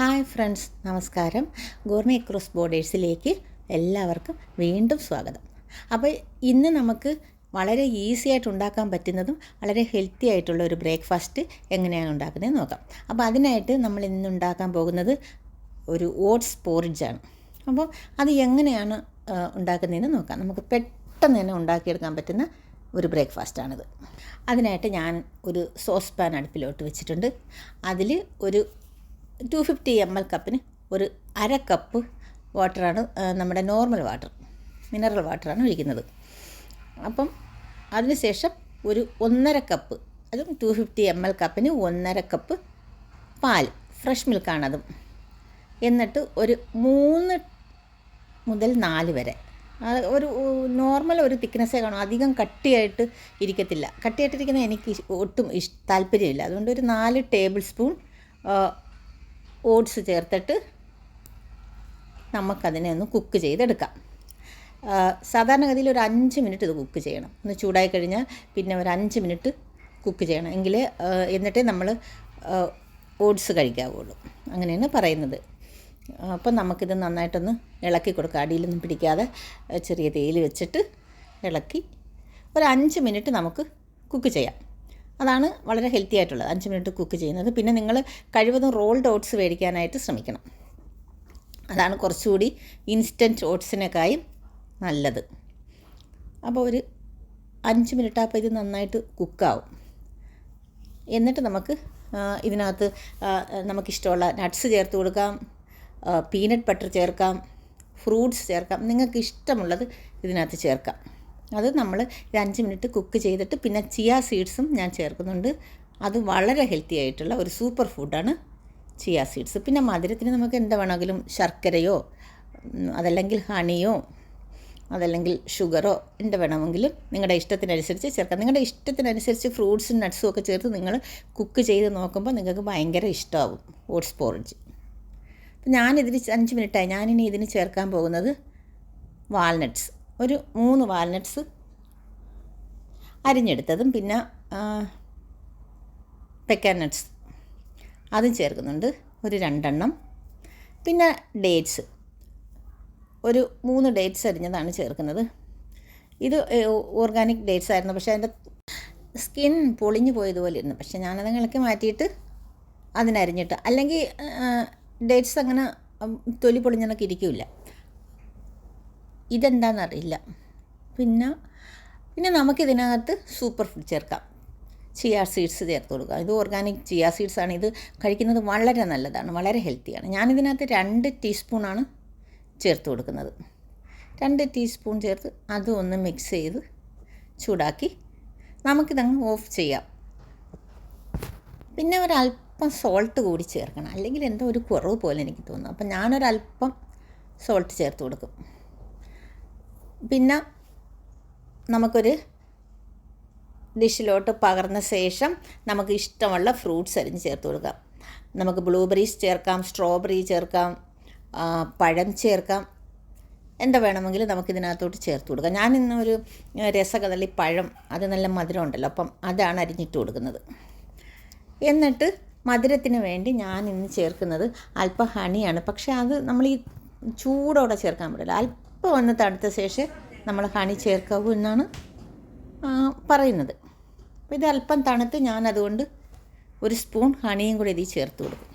Hi friends നമസ്കാരം. ഗോർമി cross ബോർഡേഴ്സിലേക്ക് എല്ലാവർക്കും വീണ്ടും സ്വാഗതം. അപ്പോൾ ഇന്ന് നമുക്ക് വളരെ ഈസി ആയിട്ട് ഉണ്ടാക്കാൻ പറ്റുന്നതും വളരെ ഹെൽത്തി ആയിട്ടുള്ള ഒരു ബ്രേക്ക്ഫാസ്റ്റ് എങ്ങനെയാണ് ഉണ്ടാക്കുന്നത് നോക്കാം. അപ്പോൾ അതിനായിട്ട് നമ്മൾ ഇന്ന് ഉണ്ടാക്കാൻ പോകുന്നത് ഒരു ഓട്സ് പോറിഡ്ജാണ് അപ്പോൾ അത് എങ്ങനെയാണ് ഉണ്ടാക്കുന്നതെന്ന് നോക്കാം. നമുക്ക് പെട്ടെന്ന് തന്നെ ഉണ്ടാക്കിയെടുക്കാൻ പറ്റുന്ന ഒരു ബ്രേക്ക്ഫാസ്റ്റാണിത് അതിനായിട്ട് ഞാൻ ഒരു സോസ് പാൻ അടുപ്പിലോട്ട് വെച്ചിട്ടുണ്ട്. അതിൽ ഒരു ടു ഫിഫ്റ്റി എം എൽ കപ്പിന് ഒരു അര കപ്പ് വാട്ടറാണ് നമ്മുടെ നോർമൽ വാട്ടർ മിനറൽ വാട്ടറാണ് ഒഴിക്കുന്നത്. അപ്പം അതിനുശേഷം ഒരു ഒന്നര കപ്പ് അതും ടു ഫിഫ്റ്റി എം എൽ കപ്പിന് ഒന്നര കപ്പ് പാൽ ഫ്രഷ് മിൽക്കാണ് അതും എന്നിട്ട് ഒരു മൂന്ന് മുതൽ നാല് വരെ. ഒരു നോർമൽ ഒരു തിക്നെസ്സേ കാണും. അധികം കട്ടിയായിട്ട് ഇരിക്കത്തില്ല. കട്ടിയായിട്ടിരിക്കുന്ന എനിക്ക് ഒട്ടും ഇഷ് താല്പര്യമില്ല. അതുകൊണ്ട് ഒരു നാല് ടേബിൾ സ്പൂൺ ഓട്സ് ചേർത്തിട്ട് നമുക്കതിനെ ഒന്ന് കുക്ക് ചെയ്തെടുക്കാം. സാധാരണഗതിയിൽ ഒരു അഞ്ച് മിനിറ്റ് ഇത് കുക്ക് ചെയ്യണം. ഒന്ന് ചൂടായി കഴിഞ്ഞാൽ പിന്നെ ഒരു അഞ്ച് മിനിറ്റ് കുക്ക് ചെയ്യണം. എങ്കിൽ എന്നിട്ടേ നമ്മൾ ഓട്സ് കഴിക്കാവുള്ളൂ. അങ്ങനെയാണ് പറയുന്നത്. അപ്പം നമുക്കിത് നന്നായിട്ടൊന്ന് ഇളക്കി കൊടുക്കാം. അടിയിലൊന്നും പിടിക്കാതെ ചെറിയ തേയിൽ വെച്ചിട്ട് ഇളക്കി ഒരു അഞ്ച് മിനിറ്റ് നമുക്ക് കുക്ക് ചെയ്യാം. അതാണ് വളരെ ഹെൽത്തി ആയിട്ടുള്ളത്. അഞ്ച് മിനിറ്റ് കുക്ക് ചെയ്യുന്നത്. പിന്നെ നിങ്ങൾ കഴിവതും റോൾഡ് ഓട്സ് മേടിക്കാനായിട്ട് ശ്രമിക്കണം. അതാണ് കുറച്ചുകൂടി ഇൻസ്റ്റന്റ് ഓട്സിനേക്കായും നല്ലത്. അപ്പോൾ ഒരു അഞ്ച് മിനിറ്റ് അപ്പോൾ ഇത് നന്നായിട്ട് കുക്കാവും എന്നിട്ട് നമുക്ക് ഇതിനകത്ത് നമുക്കിഷ്ടമുള്ള നട്ട്സ് ചേർത്ത് കൊടുക്കാം പീനട്ട് ബട്ടർ ചേർക്കാം ഫ്രൂട്ട്സ് ചേർക്കാം നിങ്ങൾക്ക് ഇഷ്ടമുള്ളത് ഇതിനകത്ത് ചേർക്കാം. അത് നമ്മൾ ഒരു അഞ്ച് മിനിറ്റ് കുക്ക് ചെയ്തിട്ട് പിന്നെ ചിയ സീഡ്സും ഞാൻ ചേർക്കുന്നുണ്ട്. അത് വളരെ ഹെൽത്തി ആയിട്ടുള്ള ഒരു സൂപ്പർ ഫുഡാണ് ചിയ സീഡ്സ്. പിന്നെ മധുരത്തിന് നമുക്ക് എന്താ വേണമെങ്കിലും ശർക്കരയോ അതല്ലെങ്കിൽ ഹണിയോ അതല്ലെങ്കിൽ ഷുഗറോ എന്ത് വേണമെങ്കിലും നിങ്ങളുടെ ഇഷ്ടത്തിനനുസരിച്ച് ചേർക്കാം. നിങ്ങളുടെ ഇഷ്ടത്തിനനുസരിച്ച് ഫ്രൂട്ട്സും നട്ട്സും ഒക്കെ ചേർത്ത് നിങ്ങൾ കുക്ക് ചെയ്ത് നോക്കുമ്പോൾ നിങ്ങൾക്ക് ഭയങ്കര ഇഷ്ടമാവും ഓട്സ് പോറിഞ്ച് അപ്പം ഞാനിതിന് അഞ്ച് മിനിറ്റായി. ഞാനിനി ഇതിന് ചേർക്കാൻ പോകുന്നത് വാൾനട്ട്സ് ഒരു മൂന്ന് വാൽനട്ട്സ് അരിഞ്ഞെടുത്തതും പിന്നെ പെക്കാൻ നട്ട്സ് അതും ചേർക്കുന്നുണ്ട്. ഒരു രണ്ടെണ്ണം. പിന്നെ ഡേറ്റ്സ് ഒരു മൂന്ന് ഡേറ്റ്സ് അരിഞ്ഞതാണ് ചേർക്കുന്നത്. ഇത് ഓർഗാനിക് ഡേറ്റ്സ് ആയിരുന്നു. പക്ഷേ അതിന്റെ സ്കിൻ പൊളിഞ്ഞു പോയതുപോലെ ഇരുന്നു. പക്ഷേ ഞാനതങ്ങളൊക്കെ മാറ്റിയിട്ട് അതിനരിഞ്ഞിട്ട്. അല്ലെങ്കിൽ ഡേറ്റ്സ് അങ്ങനെ തൊലി പൊളിഞ്ഞൊക്കെ ഇരിക്കില്ല. ഇതെന്താണെന്നറിയില്ല പിന്നെ പിന്നെ നമുക്കിതിനകത്ത് സൂപ്പർ ഫുഡ് ചേർക്കാം. ചിയാ സീഡ്സ് ചേർത്ത് കൊടുക്കുക ഇത് ഓർഗാനിക് ചിയാ ആണ്. ഇത് കഴിക്കുന്നത് വളരെ നല്ലതാണ് വളരെ ഹെൽത്തിയാണ് ഞാനിതിനകത്ത് രണ്ട് ടീസ്പൂണാണ് ചേർത്ത് കൊടുക്കുന്നത്. രണ്ട് ടീസ്പൂൺ ചേർത്ത് അതും ഒന്ന് മിക്സ് ചെയ്ത് ചൂടാക്കി നമുക്കിതങ്ങ് ഓഫ് ചെയ്യാം. പിന്നെ ഒരല്പം സോൾട്ട് കൂടി ചേർക്കണം. അല്ലെങ്കിൽ എന്തോ ഒരു കുറവ് പോലെ എനിക്ക് തോന്നുന്നു. അപ്പം ഞാനൊരല്പം സോൾട്ട് ചേർത്ത് കൊടുക്കും. പിന്നെ നമുക്കൊരു ഡിഷിലോട്ട് പകർന്ന ശേഷം നമുക്ക് ഇഷ്ടമുള്ള ഫ്രൂട്ട്സ് അരിഞ്ഞ് ചേർത്ത് കൊടുക്കാം. നമുക്ക് ബ്ലൂബെറീസ് ചേർക്കാം സ്ട്രോബെറി ചേർക്കാം പഴം ചേർക്കാം എന്താ വേണമെങ്കിലും നമുക്കിതിനകത്തോട്ട് ചേർത്ത് കൊടുക്കാം. ഞാൻ ഇന്ന് ഒരു രസകദളി പഴം അത് നല്ല മധുരം ഉണ്ടല്ലോ അപ്പം അതാണ് അരിഞ്ഞിട്ട് കൊടുക്കുന്നത്. എന്നിട്ട് മധുരത്തിന് വേണ്ടി ഞാൻ ഇന്ന് ചേർക്കുന്നത് അല്പം ഹണിയാണ് പക്ഷേ അത് നമ്മൾ ഈ ചൂടോടെ ചേർക്കാൻ പറ്റില്ല. അല്പം ഒന്ന് തണുത്ത ശേഷം നമ്മൾ ഹണി ചേർക്കാവൂ എന്നാണ് പറയുന്നത്. അപ്പോൾ ഇത് അല്പം തണുത്ത് ഞാൻ അതുകൊണ്ട് ഒരു സ്പൂൺ ഹണിയും കൂടി ഇതിൽ ചേർത്ത് കൊടുക്കും.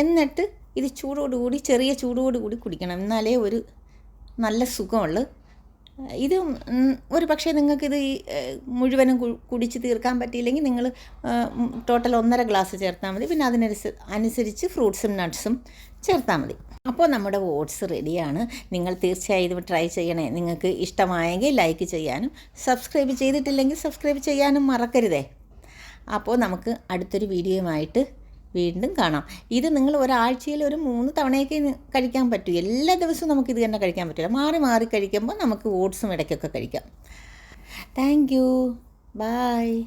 എന്നിട്ട് ഇത് ചൂടോടുകൂടി ചെറിയ ചൂടോടുകൂടി കുടിക്കണം. എന്നാലേ ഒരു നല്ല സുഖമുള്ള. ഇത് ഒരു പക്ഷേ നിങ്ങൾക്കിത് മുഴുവനും കുടിച്ച് തീർക്കാൻ പറ്റിയില്ലെങ്കിൽ നിങ്ങൾ ടോട്ടൽ ഒന്നര ഗ്ലാസ് ചേർത്താൽ മതി. പിന്നെ അതിനനുസരിച്ച് അനുസരിച്ച് ഫ്രൂട്ട്സും നട്ട്സും ചേർത്താൽ മതി. അപ്പോൾ നമ്മുടെ ഓട്സ് റെഡിയാണ്. നിങ്ങൾ തീർച്ചയായും ഇത് ട്രൈ ചെയ്യണേ. നിങ്ങൾക്ക് ഇഷ്ടമായെങ്കിൽ ലൈക്ക് ചെയ്യാനും സബ്സ്ക്രൈബ് ചെയ്തിട്ടില്ലെങ്കിൽ സബ്സ്ക്രൈബ് ചെയ്യാനും മറക്കരുതേ. അപ്പോൾ നമുക്ക് അടുത്തൊരു വീഡിയോയുമായിട്ട് വീണ്ടും കാണാം. ഇത് നിങ്ങൾ ഒരാഴ്ചയിൽ ഒരു മൂന്ന് തവണയൊക്കെ കഴിക്കാൻ പറ്റും. എല്ലാ ദിവസവും നമുക്ക് ഇത് തന്നെ കഴിക്കാൻ പറ്റില്ല. മാറി മാറി കഴിക്കുമ്പോൾ നമുക്ക് ഓട്സും ഇടയ്ക്കൊക്കെ കഴിക്കാം. Thank you. ബൈ.